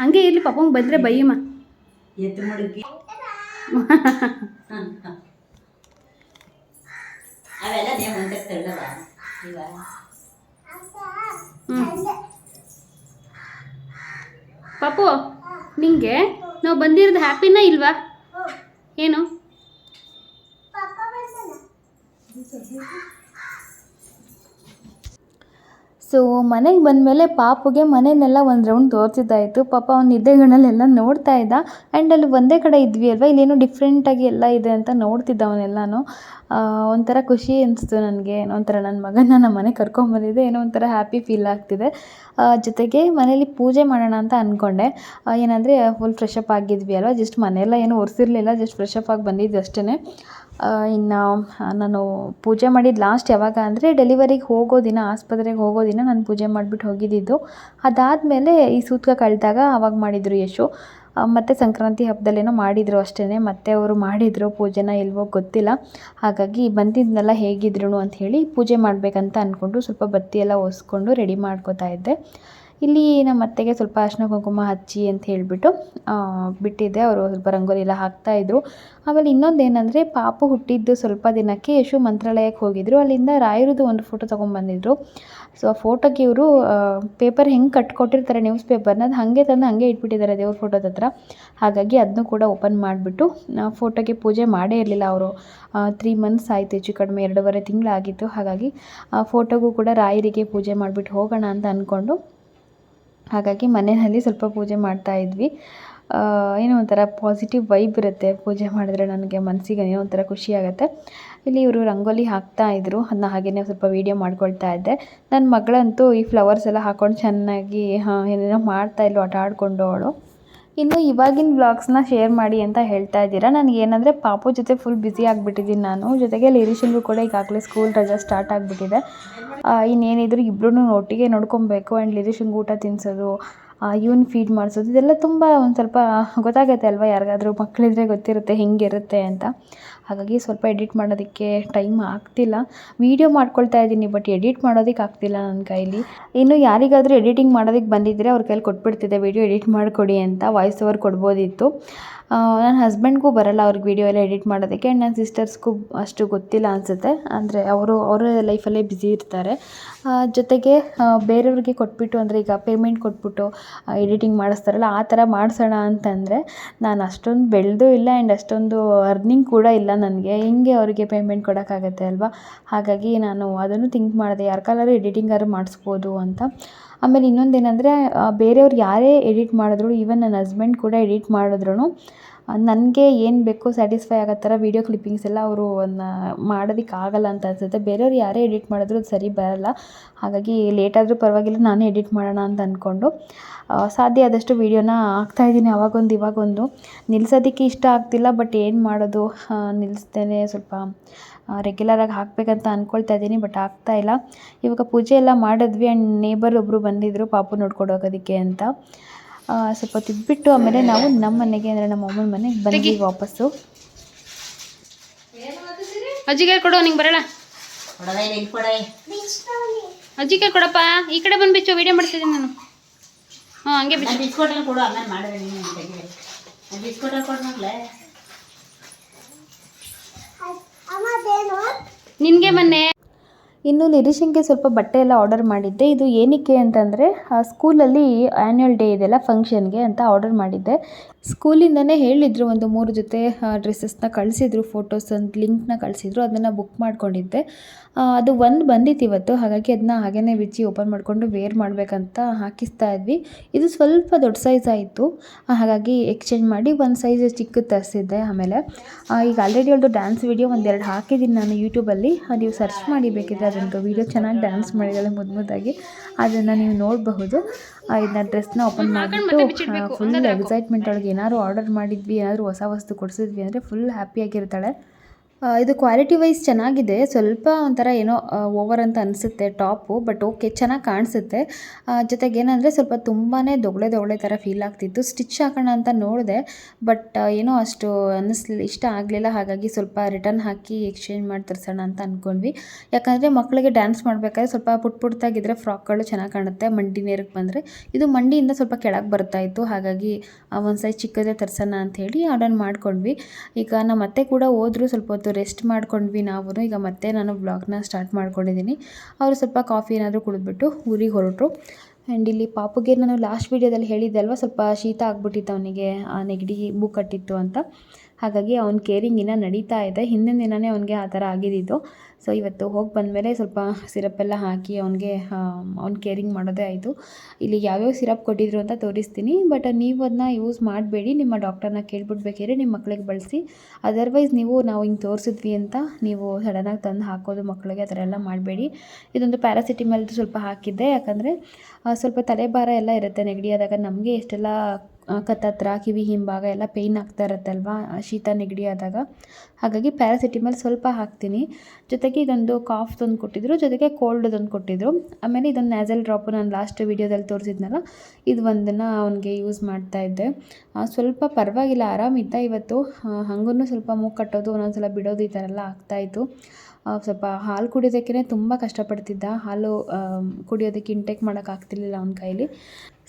S2: ಹಂಗೆ ಇರ್ಲಿ ಪಾಪಂಗ್ ಬಂದ್ರೆ ಬೈಯಮ್ಮ.
S4: ಮುಡುಕಿ ಅವೆಲ್ಲ ನೇಮ್ ಅಂತ ತಳ್ಳವ ಈಗ.
S2: ಪಾಪು ನಿಂಗೆ? ನಾವು ಬಂದಿರೋದು ಹ್ಯಾಪಿನಾ ಇಲ್ವಾ? ಏನು?
S1: ಸೊ ಮನೆಗೆ ಬಂದಮೇಲೆ ಪಾಪುಗೆ ಮನೆಯನ್ನೆಲ್ಲ ಒಂದು ರೌಂಡ್ ತೋರಿಸಿದ್ದಾಯಿತು. ಪಾಪ ಅವ್ನು ನಿದ್ದೆಗಳಲ್ಲೆಲ್ಲ ನೋಡ್ತಾ ಇದ್ದ. ಆ್ಯಂಡ್ ಅಲ್ಲಿ ಒಂದೇ ಕಡೆ ಇದ್ವಿ ಅಲ್ವಾ? ಇಲ್ಲೇನೋ ಡಿಫ್ರೆಂಟಾಗಿ ಎಲ್ಲ ಇದೆ ಅಂತ ನೋಡ್ತಿದ್ದ ಅವನೆಲ್ಲನೂ ಒಂಥರ ಖುಷಿ ಅನಿಸ್ತು ನನಗೆ. ಏನೋ ಒಂಥರ ನನ್ನ ಮಗನ ನಮ್ಮ ಮನೆಗೆ ಕರ್ಕೊಂಬಂದಿದ್ದೆ ಏನೋ ಒಂಥರ ಹ್ಯಾಪಿ ಫೀಲ್ ಆಗ್ತಿದೆ. ಜೊತೆಗೆ ಮನೇಲಿ ಪೂಜೆ ಮಾಡೋಣ ಅಂತ ಅಂದ್ಕೊಂಡೆ ಏನಂದರೆ ಫುಲ್ ಫ್ರೆಶ್ ಅಪ್ ಆಗಿದ್ವಿ ಅಲ್ವಾ? ಜಸ್ಟ್ ಮನೆಯೆಲ್ಲ ಏನೂ ಒರೆಸಿರ್ಲಿಲ್ಲ. ಜಸ್ಟ್ ಫ್ರೆಶ್ ಅಪ್ ಆಗಿ ಬಂದಿದ್ದು ಅಷ್ಟೇ ಇನ್ನು ನಾನು ಪೂಜೆ ಮಾಡಿದ್ದು ಲಾಸ್ಟ್ ಯಾವಾಗ ಅಂದರೆ ಡೆಲಿವರಿಗೆ ಹೋಗೋ ದಿನ, ಆಸ್ಪತ್ರೆಗೆ ಹೋಗೋ ದಿನ ನಾನು ಪೂಜೆ ಮಾಡಿಬಿಟ್ಟು ಹೋಗಿದ್ದಿದ್ದು. ಅದಾದಮೇಲೆ ಈ ಸೂತಕ ಕಳೆದಾಗ ಆವಾಗ ಮಾಡಿದರು ಯಶು. ಮತ್ತು ಸಂಕ್ರಾಂತಿ ಹಬ್ಬದಲ್ಲೇನೋ ಮಾಡಿದರು ಅಷ್ಟೇ ಮತ್ತೆ ಅವರು ಮಾಡಿದರು ಪೂಜೆನ ಇಲ್ವೋ ಗೊತ್ತಿಲ್ಲ. ಹಾಗಾಗಿ ಬಂದಿದ್ದನ್ನೆಲ್ಲ ಹೇಗಿದ್ರು ಹೇಳಿ ಪೂಜೆ ಮಾಡಬೇಕಂತ ಅಂದ್ಕೊಂಡು ಸ್ವಲ್ಪ ಬತ್ತಿ ಎಲ್ಲ ಒರೆಸ್ಕೊಂಡು ರೆಡಿ ಮಾಡ್ಕೋತಾ ಇದ್ದೆ. ಇಲ್ಲಿ ನಮ್ಮ ಅತ್ತೆಗೆ ಸ್ವಲ್ಪ ಅರಿಶಿನ ಕುಂಕುಮ ಹಚ್ಚಿ ಅಂತ ಹೇಳಿಬಿಟ್ಟು ಬಿಟ್ಟಿದ್ದೆ. ಅವರು ಸ್ವಲ್ಪ ರಂಗೋಲಿ ಎಲ್ಲ ಹಾಕ್ತಾಯಿದ್ರು ಆಮೇಲೆ ಇನ್ನೊಂದು ಏನಂದರೆ ಪಾಪು ಹುಟ್ಟಿದ್ದು ಸ್ವಲ್ಪ ದಿನಕ್ಕೆ ಯಶು ಮಂತ್ರಾಲಯಕ್ಕೆ ಹೋಗಿದ್ರು. ಅಲ್ಲಿಂದ ರಾಯರದು ಒಂದು ಫೋಟೋ ತೊಗೊಂಬಂದಿದ್ರು ಸೊ ಆ ಫೋಟೋಗೆ ಇವರು ಪೇಪರ್ ಹೆಂಗೆ ಕಟ್ಕೊಟ್ಟಿರ್ತಾರೆ ನ್ಯೂಸ್ ಪೇಪರ್ನ ಅದು ಹಾಗೆ ತಂದು ಹಾಗೆ ಇಟ್ಬಿಟ್ಟಿದ್ದಾರೆ ದೇವ್ರ ಫೋಟೋದ ಹತ್ರ. ಹಾಗಾಗಿ ಅದನ್ನು ಕೂಡ ಓಪನ್ ಮಾಡಿಬಿಟ್ಟು ಫೋಟೋಗೆ ಪೂಜೆ ಮಾಡೇ ಇರಲಿಲ್ಲ ಅವರು. ತ್ರೀ ಮಂತ್ಸ್ ಆಯಿತು, ಹೆಚ್ಚು ಕಡಿಮೆ ಎರಡೂವರೆ ತಿಂಗಳಾಗಿತ್ತು. ಹಾಗಾಗಿ, ಆ ಫೋಟೋಗೂ ಕೂಡ ರಾಯರಿಗೆ ಪೂಜೆ ಮಾಡಿಬಿಟ್ಟು ಹೋಗೋಣ ಅಂತ ಅಂದ್ಕೊಂಡು ಹಾಗಾಗಿ ಮನೆಯಲ್ಲಿ ಸ್ವಲ್ಪ ಪೂಜೆ ಮಾಡ್ತಾ ಇದ್ವಿ. ಏನೋ ಒಂಥರ ಪಾಸಿಟಿವ್ ವೈಬ್ ಇರುತ್ತೆ ಪೂಜೆ ಮಾಡಿದ್ರೆ ನನಗೆ ಮನಸ್ಸಿಗೆ ಏನೋ ಒಂಥರ ಖುಷಿ ಆಗುತ್ತೆ. ಇಲ್ಲಿ ಇವರು ರಂಗೋಲಿ ಹಾಕ್ತಾ ಇದ್ದರು ಅದನ್ನ ಹಾಗೆಯೇ ಸ್ವಲ್ಪ ವೀಡಿಯೋ ಮಾಡ್ಕೊಳ್ತಾ ಇದ್ದೆ. ನನ್ನ ಮಗಳಂತೂ ಈ ಫ್ಲವರ್ಸ್ ಎಲ್ಲ ಹಾಕೊಂಡು ಚೆನ್ನಾಗಿ ಏನೇನೋ ಮಾಡ್ತಾ ಇದ್ಲು, ಆಟ ಆಡಿಕೊಂಡು ಅವಳು. ಇನ್ನು ಇವಾಗಿನ ವ್ಲಾಗ್ಸ್ನ ಶೇರ್ ಮಾಡಿ ಅಂತ ಹೇಳ್ತಾ ಇದ್ದೀರಾ? ನನಗೆ ಏನಂದರೆ ಪಾಪು ಜೊತೆ ಫುಲ್ ಬ್ಯುಸಿ ಆಗಿಬಿಟ್ಟಿದ್ದೀನಿ ನಾನು. ಜೊತೆಗೆ ಲಿರಿಷನ್ಗೂ ಕೂಡ ಈಗಾಗಲೇ ಸ್ಕೂಲ್ ರಜಾ ಸ್ಟಾರ್ಟ್ ಆಗಿಬಿಟ್ಟಿದೆ. ಇನ್ನೇನಿದ್ರು ಇಬ್ಬರೂ ಒಟ್ಟಿಗೆ ನೋಡ್ಕೊಬೇಕು ಆ್ಯಂಡ್ ಲಿರಿಷನ್ಗೆ ಊಟ ತಿನ್ನಿಸೋದು ಇವನ್ ಫೀಡ್ ಮಾಡಿಸೋದು, ಇದೆಲ್ಲ ತುಂಬ ಒಂದು ಸ್ವಲ್ಪ ಗೊತ್ತಾಗುತ್ತೆ ಅಲ್ವಾ? ಯಾರಿಗಾದ್ರೂ ಮಕ್ಕಳಿದ್ರೆ ಗೊತ್ತಿರುತ್ತೆ, ಹೆಂಗಿರುತ್ತೆ ಅಂತ. ಹಾಗಾಗಿ ಸ್ವಲ್ಪ ಎಡಿಟ್ ಮಾಡೋದಕ್ಕೆ ಟೈಮ್ ಆಗ್ತಿಲ್ಲ. ವೀಡಿಯೋ ಮಾಡ್ಕೊಳ್ತಾ ಇದ್ದೀನಿ, ಬಟ್ ಎಡಿಟ್ ಮಾಡೋದಕ್ಕೆ ಆಗ್ತಿಲ್ಲ ನನ್ನ ಕೈಲಿ. ಇನ್ನು ಯಾರಿಗಾದರೂ ಎಡಿಟಿಂಗ್ ಮಾಡೋದಕ್ಕೆ ಬಂದಿದ್ದರೆ ಅವ್ರ ಕೈಲಿ ಕೊಟ್ಬಿಡ್ತಿದ್ದೆ, ವೀಡಿಯೋ ಎಡಿಟ್ ಮಾಡಿಕೊಡಿ ಅಂತ ವಾಯ್ಸ್ ಓವರ್ ಕೊಡ್ಬೋದಿತ್ತು. ನನ್ನ ಹಸ್ಬೆಂಡ್ಗೂ ಬರಲ್ಲ ಅವ್ರಿಗೆ ವೀಡಿಯೋ ಎಲ್ಲ ಎಡಿಟ್ ಮಾಡೋದಕ್ಕೆ. ಆ್ಯಂಡ್ ನನ್ನ ಸಿಸ್ಟರ್ಸ್ಗೂ ಅಷ್ಟು ಗೊತ್ತಿಲ್ಲ ಅನಿಸುತ್ತೆ. ಅಂದರೆ ಅವರು, ಅವರ ಲೈಫಲ್ಲೇ ಬ್ಯುಸಿ ಇರ್ತಾರೆ. ಜೊತೆಗೆ ಬೇರೆಯವ್ರಿಗೆ ಕೊಟ್ಬಿಟ್ಟು, ಅಂದರೆ ಈಗ ಪೇಮೆಂಟ್ ಕೊಟ್ಬಿಟ್ಟು ಎಡಿಟಿಂಗ್ ಮಾಡಿಸ್ತಾರಲ್ಲ, ಆ ಥರ ಮಾಡಿಸೋಣ ಅಂತಂದರೆ ನಾನು ಅಷ್ಟೊಂದು ಬೆಳೆದೂ ಇಲ್ಲ ಆ್ಯಂಡ್ ಅಷ್ಟೊಂದು ಅರ್ನಿಂಗ್ ಕೂಡ ಇಲ್ಲ ನನಗೆ, ಹೆಂಗೆ ಅವರಿಗೆ ಪೇಮೆಂಟ್ ಕೊಡೋಕ್ಕಾಗತ್ತೆ ಅಲ್ವಾ? ಹಾಗಾಗಿ ನಾನು ಅದನ್ನು ಥಿಂಕ್ ಮಾಡಿದೆ ಯಾರ ಎಡಿಟಿಂಗ್ ಎಡಿಟಿಂಗಾದ್ರು ಮಾಡಿಸ್ಬೋದು ಅಂತ. ಆಮೇಲೆ ಇನ್ನೊಂದೇನೆಂದರೆ ಬೇರೆಯವ್ರು ಯಾರೇ ಎಡಿಟ್ ಮಾಡಿದ್ರು ಈವನ್ ನನ್ನ ಹಸ್ಬೆಂಡ್ ಕೂಡ ಎಡಿಟ್ ಮಾಡಿದ್ರು ನನಗೆ ಏನು ಬೇಕೋ ಸ್ಯಾಟಿಸ್ಫೈ ಆಗೋ ಥರ ವೀಡಿಯೋ ಕ್ಲಿಪ್ಪಿಂಗ್ಸ್ ಎಲ್ಲ ಅವರು ಅದನ್ನ ಮಾಡೋದಕ್ಕೆ ಆಗಲ್ಲ ಅಂತ ಅನಿಸುತ್ತೆ. ಬೇರೆಯವ್ರು ಯಾರೇ ಎಡಿಟ್ ಮಾಡಿದ್ರು ಅದು ಸರಿ ಬರಲ್ಲ. ಹಾಗಾಗಿ ಲೇಟಾದರೂ ಪರವಾಗಿಲ್ಲ, ನಾನೇ ಎಡಿಟ್ ಮಾಡೋಣ ಅಂತ ಅಂದ್ಕೊಂಡು ಸಾಧ್ಯ ಆದಷ್ಟು ವೀಡಿಯೋನ ಹಾಕ್ತಾಯಿದ್ದೀನಿ ಅವಾಗೊಂದು ಇವಾಗೊಂದು. ನಿಲ್ಸೋದಕ್ಕೆ ಇಷ್ಟ ಆಗ್ತಿಲ್ಲ, ಬಟ್ ಏನು ಮಾಡೋದು? ನಿಲ್ಲಿಸ್ದೇನೆ ಸ್ವಲ್ಪ ರೆಗ್ಯುಲರಾಗಿ ಹಾಕಬೇಕಂತ ಅಂದ್ಕೊಳ್ತಾ ಇದ್ದೀನಿ, ಬಟ್ ಆಗ್ತಾ ಇಲ್ಲ. ಇವಾಗ ಪೂಜೆ ಎಲ್ಲ ಮಾಡಿದ್ವಿ, ಆ್ಯಂಡ್ ನೇಬರ್ ಒಬ್ಬರು ಬಂದಿದ್ದರು ಪಾಪು ನೋಡ್ಕೊಂಡು ಹೋಗೋದಕ್ಕೆ ಅಂತ. ಸ್ವಲ್ಪ ತಿದ್ಬಿಟ್ಟು ಇದ್ಬಿಟ್ಟು ಆಮೇಲೆ ನಾವು ನಮ್ಮ ಮನೆಗೆ ಅಂದರೆ ನಮ್ಮ ಅಮ್ಮನ ಮನೆಗೆ ಬಂದ್ವಿ ವಾಪಸ್ಸು.
S2: ಅಜ್ಜಿಗೆ ಕೊಡು ನಿಂಗೆ
S4: ಕೊಡವೆ
S2: ಅಜ್ಜಿಗೆ ಕೊಡಪ್ಪ. ಈ ಕಡೆ ಬಂದು ಬಿಚ್ಚು ವಿಡಿಯೋ ಮಾಡ್ತಿದ್ದೀನಿ ನಾನು. ಹಾಂ ಹಂಗೆ ಬಿಚ್ಚು.
S4: ಕೊಡು ಆಮೇಲೆ ಮಾಡಿದ್ರೆ
S2: ನಿನಗೆ ಮೊನ್ನೆ
S1: ಇನ್ನು ನಿರೀಶಂಗೆ ಸ್ವಲ್ಪ ಬಟ್ಟೆ ಎಲ್ಲ ಆರ್ಡರ್ ಮಾಡಿದ್ದೆ. ಇದು ಏನಕ್ಕೆ ಅಂತಂದರೆ ಸ್ಕೂಲಲ್ಲಿ ಆ್ಯನ್ಯುವಲ್ ಡೇ ಇದೆಲ್ಲ ಫಂಕ್ಷನ್ಗೆ ಅಂತ ಆರ್ಡರ್ ಮಾಡಿದ್ದೆ. ಸ್ಕೂಲಿಂದನೇ ಹೇಳಿದರು, ಒಂದು ಮೂರು ಜೊತೆ ಡ್ರೆಸ್ಸಸ್ನ ಕಳಿಸಿದ್ರು ಫೋಟೋಸ್ ಒಂದು ಲಿಂಕ್ನ ಕಳಿಸಿದ್ರು, ಅದನ್ನು ಬುಕ್ ಮಾಡ್ಕೊಂಡಿದ್ದೆ. ಅದು ಒಂದು ಬಂದಿತ್ತು ಇವತ್ತು, ಹಾಗಾಗಿ ಅದನ್ನ ಹಾಗೇ ಬಿಚ್ಚಿ ಓಪನ್ ಮಾಡಿಕೊಂಡು ವೇರ್ ಮಾಡಬೇಕಂತ ಹಾಕಿಸ್ತಾ ಇದ್ವಿ. ಇದು ಸ್ವಲ್ಪ ದೊಡ್ಡ ಸೈಜ್ ಆಯಿತು. ಹಾಗಾಗಿ ಎಕ್ಸ್ಚೇಂಜ್ ಮಾಡಿ ಒಂದು ಸೈಜ್ ಚಿಕ್ಕದು ತರಿಸಿದ್ದೆ ಆಮೇಲೆ. ಈಗ ಆಲ್ರೆಡಿ ಒಂದು ಡ್ಯಾನ್ಸ್ ವಿಡಿಯೋ ಒಂದೆರಡು ಹಾಕಿದ್ದೀನಿ ನಾನು ಯೂಟ್ಯೂಬಲ್ಲಿ ನೀವು ಸರ್ಚ್ ಮಾಡಿ ಬೇಕಿದ್ರೆ ಅದೊಂದು ವೀಡಿಯೋ ಚೆನ್ನಾಗಿ ಡ್ಯಾನ್ಸ್ ಮಾಡಿದ್ದಾಳೆ ಮುದ್ದು ಮುದ್ದಾಗಿ. ಅದನ್ನು ನೀವು ನೋಡಬಹುದು. ಇದನ್ನ ಡ್ರೆಸ್ನ ಓಪನ್ ಮಾಡಿಬಿಟ್ಟು ಫುಲ್ ಎಕ್ಸೈಟ್ಮೆಂಟ್ ಒಳಗೆ ಏನಾದ್ರು ಆರ್ಡರ್ ಮಾಡಿದ್ವಿ ಏನಾದರೂ ಹೊಸ ವಸ್ತು ಕೊಡಿಸಿದ್ವಿ ಅಂದರೆ ಫುಲ್ ಹ್ಯಾಪಿಯಾಗಿರ್ತಾಳೆ ಇದು ಕ್ವಾಲಿಟಿ ವೈಸ್ ಚೆನ್ನಾಗಿದೆ. ಸ್ವಲ್ಪ ಒಂಥರ ಏನೋ ಓವರ್ ಅಂತ ಅನಿಸುತ್ತೆ ಟಾಪು ಬಟ್ ಓಕೆ ಚೆನ್ನಾಗಿ ಕಾಣಿಸುತ್ತೆ. ಜೊತೆಗೆ ಏನಂದರೆ ಸ್ವಲ್ಪ ತುಂಬಾ ದೊಗಳೆ ದೊಗಳೆ ಥರ ಫೀಲ್ ಆಗ್ತಿತ್ತು. ಸ್ಟಿಚ್ ಹಾಕೋಣ ಅಂತ ನೋಡಿದೆ ಬಟ್ ಏನೋ ಅಷ್ಟು ಅನ್ನಿಸ್ಲಿ ಇಷ್ಟ ಆಗಲಿಲ್ಲ. ಹಾಗಾಗಿ ಸ್ವಲ್ಪ ರಿಟರ್ನ್ ಹಾಕಿ ಎಕ್ಸ್ಚೇಂಜ್ ಮಾಡಿ ತರಿಸೋಣ ಅಂತ ಅಂದ್ಕೊಂಡ್ವಿ ಯಾಕಂದರೆ ಮಕ್ಕಳಿಗೆ ಡ್ಯಾನ್ಸ್ ಮಾಡಬೇಕಾದ್ರೆ ಸ್ವಲ್ಪ ಪುಟ್ ಪುಟ್ಟಾಗಿದ್ದರೆ ಫ್ರಾಕ್ಗಳು ಚೆನ್ನಾಗಿ ಕಾಣುತ್ತೆ. ಮಂಡಿ ನೇರಕ್ಕೆ ಬಂದರೆ ಇದು ಮಂಡಿಯಿಂದ ಸ್ವಲ್ಪ ಕೆಳಗೆ ಬರ್ತಾ ಇತ್ತು. ಹಾಗಾಗಿ ಒಂದು ಸೈಜ್ ಚಿಕ್ಕದೇ ತರಿಸೋಣ ಹೇಳಿ ಆರ್ಡರ್ ಮಾಡ್ಕೊಂಡ್ವಿ. ಈಗ ನಮ್ಮ ಅತ್ತೆ ಕೂಡ ಹೋದ್ರು ಸ್ವಲ್ಪ ಹೊತ್ತು ರೆಸ್ಟ್ ಮಾಡ್ಕೊಂಡ್ವಿ ನಾವು ಈಗ ಮತ್ತೆ ನಾನು ಬ್ಲಾಗ್ನ ಸ್ಟಾರ್ಟ್ ಮಾಡ್ಕೊಂಡಿದ್ದೀನಿ ಅವರು ಸ್ವಲ್ಪ ಕಾಫಿ ಏನಾದರೂ ಕುಡಿದ್ಬಿಟ್ಟು ಊರಿಗೆ ಹೊರಟರು. ಆ್ಯಂಡ್ ಇಲ್ಲಿ ಪಾಪುಗೆ ನಾನು ಲಾಸ್ಟ್ ವೀಡಿಯೋದಲ್ಲಿ ಹೇಳಿದ್ದೆ ಅಲ್ವಾ, ಸ್ವಲ್ಪ ಶೀತ ಆಗ್ಬಿಟ್ಟಿತ್ತು ಅವನಿಗೆ ನೆಗಡಿ, ಮೂಗು ಕಟ್ಟಿತ್ತು ಅಂತ. ಹಾಗಾಗಿ ಅವ್ನ ಕೇರಿಂಗ್ ಇನ್ನೂ ನಡೀತಾ ಇದೆ. ಹಿಂದಿನ ದಿನವೇ ಅವನಿಗೆ ಆ ಥರ ಆಗಿದ್ದು. ಸೊ ಇವತ್ತು ಹೋಗಿ ಬಂದಮೇಲೆ ಸ್ವಲ್ಪ ಸಿರಪ್ ಎಲ್ಲ ಹಾಕಿ ಅವನಿಗೆ ಅವ್ನ ಕೇರಿಂಗ್ ಮಾಡೋದೇ ಆಯಿತು. ಇಲ್ಲಿ ಯಾವ್ಯಾವ ಸಿರಪ್ ಕೊಟ್ಟಿದ್ರು ಅಂತ ತೋರಿಸ್ತೀನಿ. ಬಟ್ ನೀವು ಅದನ್ನ ಯೂಸ್ ಮಾಡಬೇಡಿ. ನಿಮ್ಮ ಡಾಕ್ಟರ್ನ ಕೇಳ್ಬಿಟ್ಟು ನಿಮ್ಮ ಮಕ್ಕಳಿಗೆ ಬಳಸಿ. ಅದರ್ವೈಸ್ ನೀವು, ನಾವು ಹಿಂಗೆ ತೋರಿಸಿದ್ವಿ ಅಂತ ನೀವು ಸಡನ್ನಾಗಿ ತಂದು ಹಾಕೋದು ಮಕ್ಕಳಿಗೆ ಆ ಥರ ಎಲ್ಲ ಮಾಡಬೇಡಿ. ಇದೊಂದು ಪ್ಯಾರಾಸಿಟಿಮಲ್ ಸ್ವಲ್ಪ ಹಾಕಿದ್ದೆ. ಯಾಕಂದರೆ ಸ್ವಲ್ಪ ತಲೆಭಾರ ಎಲ್ಲ ಇರುತ್ತೆ ನೆಗಡಿ ಆದಾಗ. ನಮಗೆ ಎಷ್ಟೆಲ್ಲ ಕತ್ತತ್ರ, ಕಿವಿ ಹಿಂಭಾಗ ಎಲ್ಲ ಪೇಯ್ನ್ ಆಗ್ತಾ ಇರುತ್ತಲ್ವಾ? ಶೀತ ನೆಗಡಿ ಆದಾಗ. ಹಾಗಾಗಿ ಪ್ಯಾರಾಸಿಟಿಮಲ್ ಸ್ವಲ್ಪ ಹಾಕ್ತೀನಿ. ಜೊತೆಗೆ ಇದೊಂದು ಕಾಫ್ದೊಂದು ಕೊಟ್ಟಿದ್ರು, ಜೊತೆಗೆ ಕೋಲ್ಡ್ದೊಂದು ಕೊಟ್ಟಿದ್ರು. ಆಮೇಲೆ ಇದೊಂದು ನ್ಯಾಸಲ್ ಡ್ರಾಪು ನಾನು ಲಾಸ್ಟ್ ವೀಡಿಯೋದಲ್ಲಿ ತೋರಿಸಿದ್ನಲ್ಲ, ಇದು ಒಂದನ್ನು ಅವನಿಗೆ ಯೂಸ್ ಮಾಡ್ತಾ ಇದ್ದೆ. ಸ್ವಲ್ಪ ಪರವಾಗಿಲ್ಲ ಆರಾಮಿತ್ತ ಇವತ್ತು ಹಂಗೂ ಸ್ವಲ್ಪ ಮೂಗು ಕಟ್ಟೋದು ಒಂದೊಂದು ಸಲ ಬಿಡೋದು ಈ ಥರ ಎಲ್ಲ ಆಗ್ತಾಯಿತ್ತು ಸ್ವಲ್ಪ ಹಾಲು ಕುಡಿಯೋದಕ್ಕೇ ತುಂಬ ಕಷ್ಟಪಡ್ತಿದ್ದ. ಹಾಲು ಕುಡಿಯೋದಕ್ಕೆ ಇಂಟೇಕ್ ಮಾಡೋಕ್ಕಾಗ್ತಿರ್ಲಿಲ್ಲ ಅವನ ಕೈಲಿ.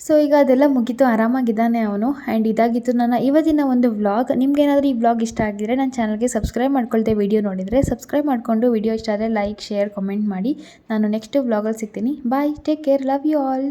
S1: ಸೊ ಈಗ ಅದೆಲ್ಲ ಮುಗೀತು. ಆರಾಮಾಗಿದ್ದಾನೆ ಅವನು. ಆ್ಯಂಡ್ ಇದಾಗಿತ್ತು ನನ್ನ ಇವತ್ತಿನ ಒಂದು ವ್ಲಾಗ್ ನಿಮ್ಗೇನಾದರೂ ಈ ವ್ಲಾಗ್ ಇಷ್ಟ ಆಗಿದ್ರೆ ನನ್ನ ಚಾನಲ್ಗೆ ಸಬ್ಸ್ಕ್ರೈಬ್ ಮಾಡ್ಕೊಳ್ತೆ ವಿಡಿಯೋ ನೋಡಿದರೆ. ಸಬ್ಸ್ಕ್ರೈಬ್ ಮಾಡಿಕೊಂಡು ವಿಡಿಯೋ ಇಷ್ಟ ಆದರೆ ಲೈಕ್ ಶೇರ್ ಕಮೆಂಟ್ ಮಾಡಿ. ನಾನು ನೆಕ್ಸ್ಟ್ ವ್ಲಾಗಲ್ಲಿ ಸಿಗ್ತೀನಿ. Bye take care love you all